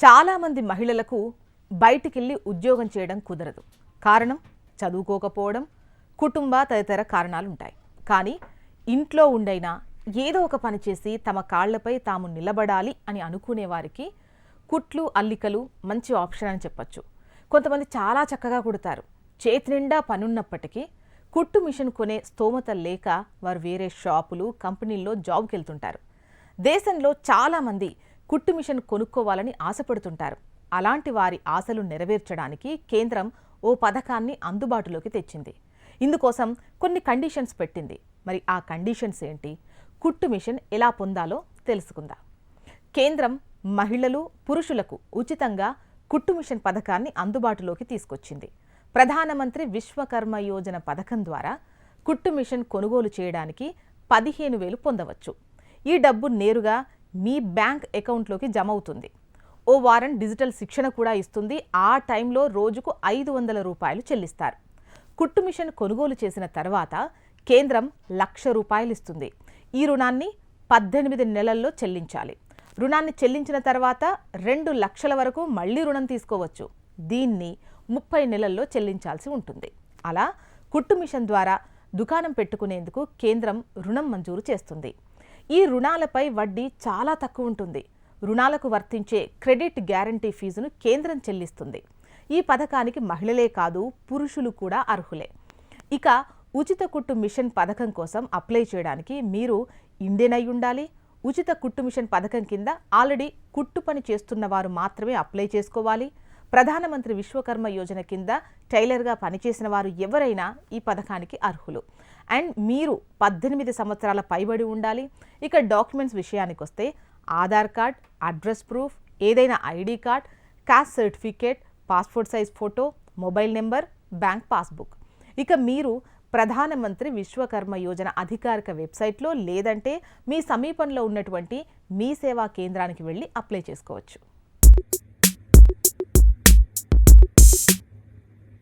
చాలామంది మహిళలకు బయటికెళ్ళి ఉద్యోగం చేయడం కుదరదు. కారణం చదువుకోకపోవడం కుటుంబ తదితర కారణాలు ఉంటాయి కానీ ఇంట్లో ఉండైనా ఏదో ఒక పని చేసి తమ కాళ్ళపై తాము నిలబడాలి అని అనుకునే వారికి కుట్లు అల్లికలు మంచి ఆప్షన్ అని చెప్పొచ్చు. కొంతమంది చాలా చక్కగా కుడతారు. చేతి నిండా పనున్నప్పటికీ కుట్టు మిషన్ కొనే స్తోమత లేక వారు వేరే షాపులు కంపెనీల్లో జాబ్కి వెళ్తుంటారు దేశంలో చాలామంది కుట్టు మిషన్ కొనుక్కోవాలని ఆశపడుతుంటారు. అలాంటి వారి ఆశలు నెరవేర్చడానికి కేంద్రం ఓ పథకాన్ని అందుబాటులోకి తెచ్చింది. ఇందుకోసం కొన్ని కండిషన్స్ పెట్టింది. మరి ఆ కండిషన్స్ ఏంటి? కుట్టు మిషన్ ఎలా పొందాలో తెలుసుకుందాం. కేంద్రం మహిళలు పురుషులకు ఉచితంగా కుట్టు మిషన్ పథకాన్ని అందుబాటులోకి తీసుకొచ్చింది. ప్రధానమంత్రి విశ్వకర్మ యోజన పథకం ద్వారా కుట్టు మిషన్ కొనుగోలు చేయడానికి పదిహేను వేలు పొందవచ్చు. ఈ డబ్బు నేరుగా మీ బ్యాంక్ అకౌంట్లోకి జమ అవుతుంది. ఓ వారం డిజిటల్ శిక్షణ కూడా ఇస్తుంది. ఆ టైంలో రోజుకు ఐదు వందల రూపాయలు చెల్లిస్తారు. కుట్టు మిషన్ కొనుగోలు చేసిన తర్వాత కేంద్రం లక్ష రూపాయలు ఇస్తుంది. ఈ రుణాన్ని పద్దెనిమిది నెలల్లో చెల్లించాలి. రుణాన్ని చెల్లించిన తర్వాత రెండు లక్షల వరకు మళ్ళీ రుణం తీసుకోవచ్చు. దీన్ని ముప్పై నెలల్లో చెల్లించాల్సి ఉంటుంది. అలా కుట్టు మిషన్ ద్వారా దుకాణం పెట్టుకునేందుకు కేంద్రం రుణం మంజూరు చేస్తుంది. ఈ రుణాలపై వడ్డీ చాలా తక్కువ ఉంటుంది. రుణాలకు వర్తించే క్రెడిట్ గ్యారంటీ ఫీజును కేంద్రం చెల్లిస్తుంది. ఈ పథకానికి మహిళలే కాదు పురుషులు కూడా అర్హులే. ఇక ఉచిత కుట్టు మిషన్ పథకం కోసం అప్లై చేయడానికి మీరు ఇండియన్ అయి ఉండాలి. ఉచిత కుట్టు మిషన్ పథకం కింద ఆల్రెడీ కుట్టు పని చేస్తున్న వారు మాత్రమే అప్లై చేసుకోవాలి. ప్రధానమంత్రి విశ్వకర్మ యోజన కింద టైలర్గా పనిచేసిన వారు ఎవరైనా ఈ పథకానికి అర్హులు. అండ్ మీరు పద్దెనిమిది సంవత్సరాల పైబడి ఉండాలి. ఇక డాక్యుమెంట్స్ విషయానికి వస్తే ఆధార్ కార్డ్ అడ్రస్ ప్రూఫ్ ఏదైనా ID card caste certificate passport size photo mobile number bank passbook. ఇక మీరు ప్రధానమంత్రి విశ్వకర్మ యోజన అధికారిక వెబ్సైట్లో లేదంటే మీ సమీపంలో ఉన్నటువంటి మీ సేవా కేంద్రానికి వెళ్ళి అప్లై చేసుకోవచ్చు.